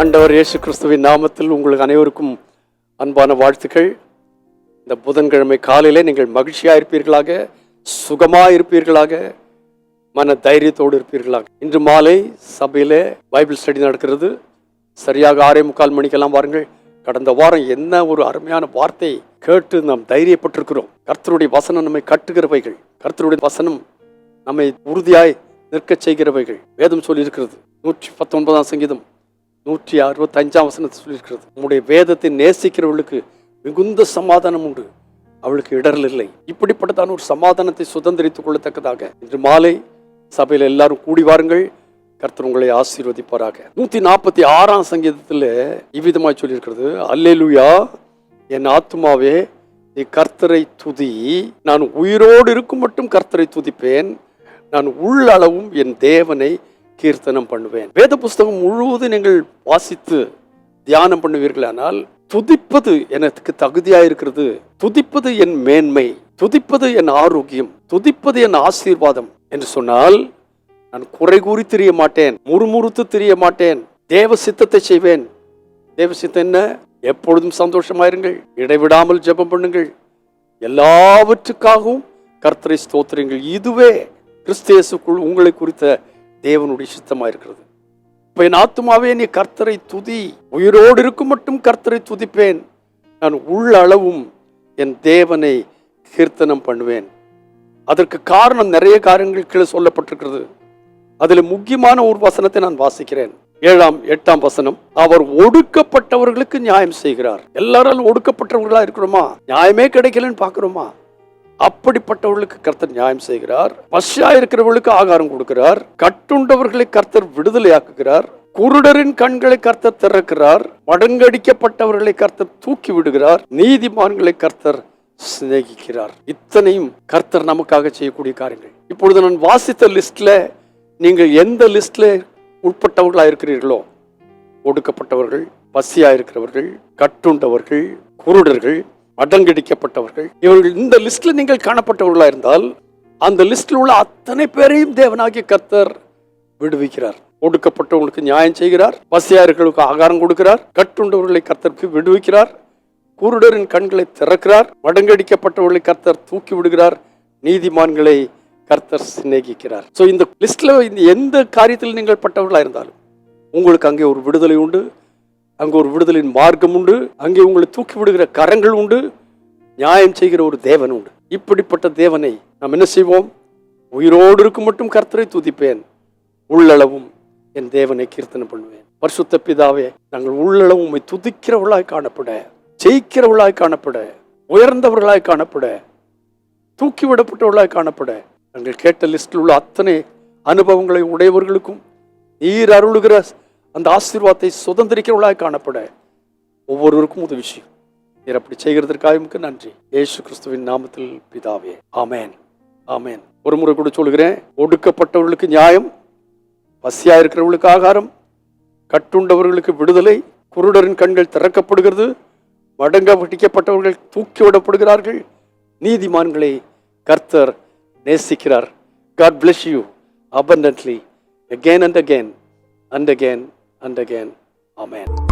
ஆண்டவர் இயேசு கிறிஸ்துவின் நாமத்தில் உங்களுக்கு அனைவருக்கும் அன்பான வாழ்த்துக்கள். இந்த புதன்கிழமை காலையிலே நீங்கள் மகிழ்ச்சியாக இருப்பீர்களாக சுகமாக இருப்பீர்களாக மன தைரியத்தோடு இருப்பீர்களாக. இன்று மாலை சபையிலே பைபிள் ஸ்டடி நடக்கிறது. சரியாக ஆறே முக்கால் மணிக்கெல்லாம் வாருங்கள். கடந்த வாரம் என்ன ஒரு அருமையான வார்த்தை கேட்டு நாம் தைரியப்பட்டிருக்கிறோம். கர்த்தருடைய வசனம் நம்மை கட்டுகிறவைகள். கர்த்தருடைய வசனம் நம்மை உறுதியாய் நிற்கச் செய்கிறவைகள். வேதம் சொல்லியிருக்கிறது. நூற்றி பத்தொன்பதாம் சங்கீதம். நூற்றி அறுபத்தஞ்சாம் வசனத்தை சொல்லியிருக்கிறது. உங்களுடைய வேதத்தை நேசிக்கிறவளுக்கு மிகுந்த சமாதானம் உண்டு. அவளுக்கு இடரல் இல்லை. இப்படிப்பட்டதான ஒரு சமாதானத்தை சுதந்திரித்துக் கொள்ளத்தக்கதாக இன்று மாலை சபையில் எல்லாரும் கூடி வாருங்கள். கர்த்தர் உங்களை ஆசீர்வதிப்பாராக. நூத்தி நாற்பத்தி ஆறாம் சங்கீதத்தில் இவ்விதமாய் சொல்லியிருக்கிறது. அல்லேலுயா என் ஆத்துமாவே நீ கர்த்தரை துதி. நான் உயிரோடு இருக்கும் மட்டும் கர்த்தரை துதிப்பேன். நான் உள்ளளவும் என் தேவனை கீர்த்தனம் பண்ணுவேன். வேத புஸ்தகம் முழுவதும் நீங்கள் வாசித்து தியானம் பண்ணுவீர்களானால் துதிப்பது எனக்கு தகுதியாக இருக்கிறது. துதிப்பது என் மேன்மை துதிப்பது என் ஆரோக்கியம் துதிப்பது என் ஆசீர்வாதம் என்று சொன்னால் நான் குறை கூறி தெரிய மாட்டேன் முறுமுறுத்து தெரிய மாட்டேன் தேவ சித்தத்தை செய்வேன். தேவ சித்தம் என்ன? எப்பொழுதும் சந்தோஷமாயிருங்கள் இடைவிடாமல் ஜெபம் பண்ணுங்கள். எல்லாவற்றுக்காகவும் கர்த்தரை ஸ்தோத்திரங்கள். இதுவே கிறிஸ்தேசுக்குள் உங்களை குறித்த தேவனுடைய சித்தமாக இருக்கிறது. இப்போ என் ஆத்துமாவே நீ கர்த்தரை துதி உயிரோடு இருக்கும் மட்டும் கர்த்தரை துதிப்பேன். நான் உள்ளளவும் என் தேவனை கீர்த்தனம் பண்ணுவேன். அதற்கு காரணம் நிறைய காரியங்கள் கீழே சொல்லப்பட்டிருக்கிறது. அதில் முக்கியமான ஒரு வசனத்தை நான் வாசிக்கிறேன். ஏழாம் எட்டாம் வசனம் அவர் ஒடுக்கப்பட்டவர்களுக்கு நியாயம் செய்கிறார். எல்லாராலும் ஒடுக்கப்பட்டவர்களா இருக்கிறோமா? நியாயமே கிடைக்கலன்னு பாக்குறோமா அப்படிப்பட்டவர்களுக்கு கர்த்தர் நியாயம் செய்கிறார். பசியா இருக்கிறவர்களுக்கு ஆகாரம் கொடுக்கிறார். கட்டுண்டவர்களை கர்த்தர் விடுதலையாக்குகிறார். குருடரின் கண்களை கர்த்தர் திறக்கிறார். மடங்கடிக்கப்பட்டவர்களை கர்த்தர் தூக்கி விடுகிறார். நீதிமான்களை கர்த்தர் சிநேகிக்கிறார். இத்தனையும் கர்த்தர் நமக்காக செய்யக்கூடிய காரியங்கள். இப்பொழுது நான் வாசித்த லிஸ்ட்ல நீங்கள் எந்த லிஸ்ட்ல உட்பட்டவர்களா இருக்கிறீர்களோ? ஒடுக்கப்பட்டவர்கள் பசியா இருக்கிறவர்கள் கட்டுண்டவர்கள் குருடர்கள் அடங்கடிக்கப்பட்டவர்கள். இவர்கள் இந்த லிஸ்ட்ல நீங்கள் காணப்பட்டவர்களா இருந்தால் அந்த லிஸ்டில் உள்ள அத்தனை பேரையும் தேவனாகிய கர்த்தர் விடுவிக்கிறார். ஒடுக்கப்பட்டவங்களுக்கு நியாயம் செய்கிறார் பசியா ஆகாரம் கொடுக்கிறார் கட்டுண்டவர்களை கர்த்தருக்கு விடுவிக்கிறார் குருடரின் கண்களை திறக்கிறார் மடங்கடிக்கப்பட்டவர்களை கர்த்தர் தூக்கி விடுகிறார் நீதிமான்களை கர்த்தர் சிநேகிக்கிறார். ஸோ இந்த லிஸ்ட்ல இந்த எந்த காரியத்தில் நீங்கள் பட்டவர்களாக இருந்தாலும் உங்களுக்கு அங்கே ஒரு விடுதலை உண்டு அங்கு ஒரு விடுதலின் மார்க்கம் உண்டு. அங்கே உங்களை தூக்கி விடுகிற கரங்கள் உண்டு. நியாயம் செய்கிற ஒரு தேவன் உண்டு. இப்படிப்பட்ட தேவனை நாம் என்ன செய்வோம்? உயிரோடு இருக்கும் மட்டும் கர்த்தரை துதிப்பேன். உள்ளளவும் என் தேவனை கீர்த்தனை பண்ணுவேன். பரிசுத்த பிதாவே நாங்கள் உள்ளளவும் உண்மை துதிக்கிறவர்களாய் காணப்பட ஜெயிக்கிறவர்களாய் காணப்பட உயர்ந்தவர்களாய் காணப்பட தூக்கிவிடப்பட்டவர்களாய் காணப்பட. நாங்கள் கேட்ட லிஸ்டில் உள்ள அத்தனை அனுபவங்களை உடையவர்களுக்கும் நீர் அருளுகிற அந்த ஆசீர்வாதத்தை சுதந்திரிக்கிறவளாக காணப்பட ஒவ்வொருவருக்கும் உதவி செய்யும். நீர் அப்படி செய்கிறதற்காக உமக்கு நன்றி. இயேசு கிறிஸ்துவின் நாமத்தில் பிதாவே. ஆமேன். ஆமேன். ஒரு முறை கூட சொல்கிறேன் ஒடுக்கப்பட்டவர்களுக்கு நியாயம் பசியாக இருக்கிறவர்களுக்கு ஆகாரம் கட்டுண்டவர்களுக்கு விடுதலை குருடரின் கண்கள் திறக்கப்படுகிறது மடங்க பிடிக்கப்பட்டவர்கள் தூக்கி விடப்படுகிறார்கள். நீதிமான்களை கர்த்தர் நேசிக்கிறார். God bless you abundantly again and again and again and again amen